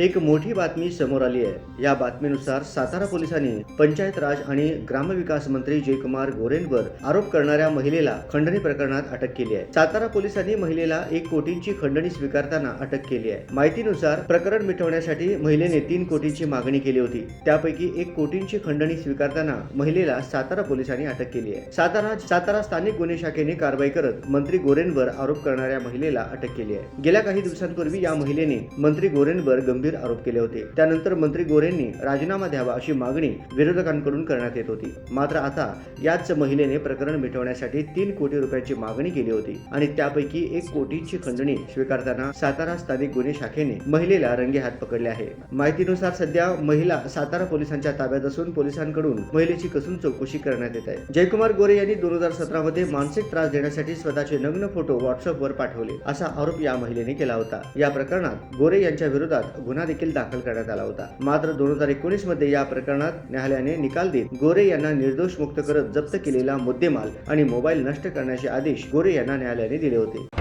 एक मोठी बातमी समोर आली आहे. या बातमीनुसार सातारा पोलिसांनी पंचायत राज आणि ग्रामविकास मंत्री जयकुमार गोरेंवर आरोप करणाऱ्या महिलेला खंडणी प्रकरणात अटक केली आहे. सातारा पोलिसांनी महिलेला एक कोटींची खंडणी स्वीकारताना अटक केली आहे. माहितीनुसार प्रकरण मिटवण्यासाठी महिलेने तीन कोटींची मागणी केली होती. त्यापैकी एक कोटींची खंडणी स्वीकारताना महिलेला सातारा पोलिसांनी अटक केली आहे. सातारा सातारा स्थानिक गुन्हे शाखेने कारवाई करत मंत्री गोरेंवर आरोप करणाऱ्या महिलेला अटक केली आहे. गेल्या काही दिवसांपूर्वी या महिलेने मंत्री गोरेंवर गंभीर गंभीर आरोप केले होते. त्यानंतर मंत्री गोरेंनी राजीनामा द्यावा अशी मागणी विरोधकांकडून करण्यात येत होती. मात्र आता याच महिलेने प्रकरण मिटवण्यासाठी तीन कोटी रुपयांची मागणी केली होती आणि त्यापैकी एक कोटीची खंडणी स्वीकारताना सातारा स्थानिक गुन्हे शाखेने महिलेला रंगे हात पकडले आहे. माहितीनुसार सध्या महिला सातारा पोलिसांच्या ताब्यात असून पोलिसांकडून महिलेची कसून चौकशी करण्यात येत आहे. जयकुमार गोरे यांनी दोन हजार सतरा मध्ये मानसिक त्रास देण्यासाठी स्वतःचे नग्न फोटो व्हॉट्सअपवर पाठवले असा आरोप या महिलेने केला होता. या प्रकरणात गोरे यांच्या विरोधात गुन्हा गुन्हा देखील दाखल करण्यात आला होता. मात्र दोन हजार एकोणीसमध्ये या प्रकरणात न्यायालयाने निकाल देत गोरे यांना निर्दोष मुक्त करत जप्त केलेला मुद्देमाल आणि मोबाईल नष्ट करण्याचे आदेश गोरे यांना न्यायालयाने दिले होते.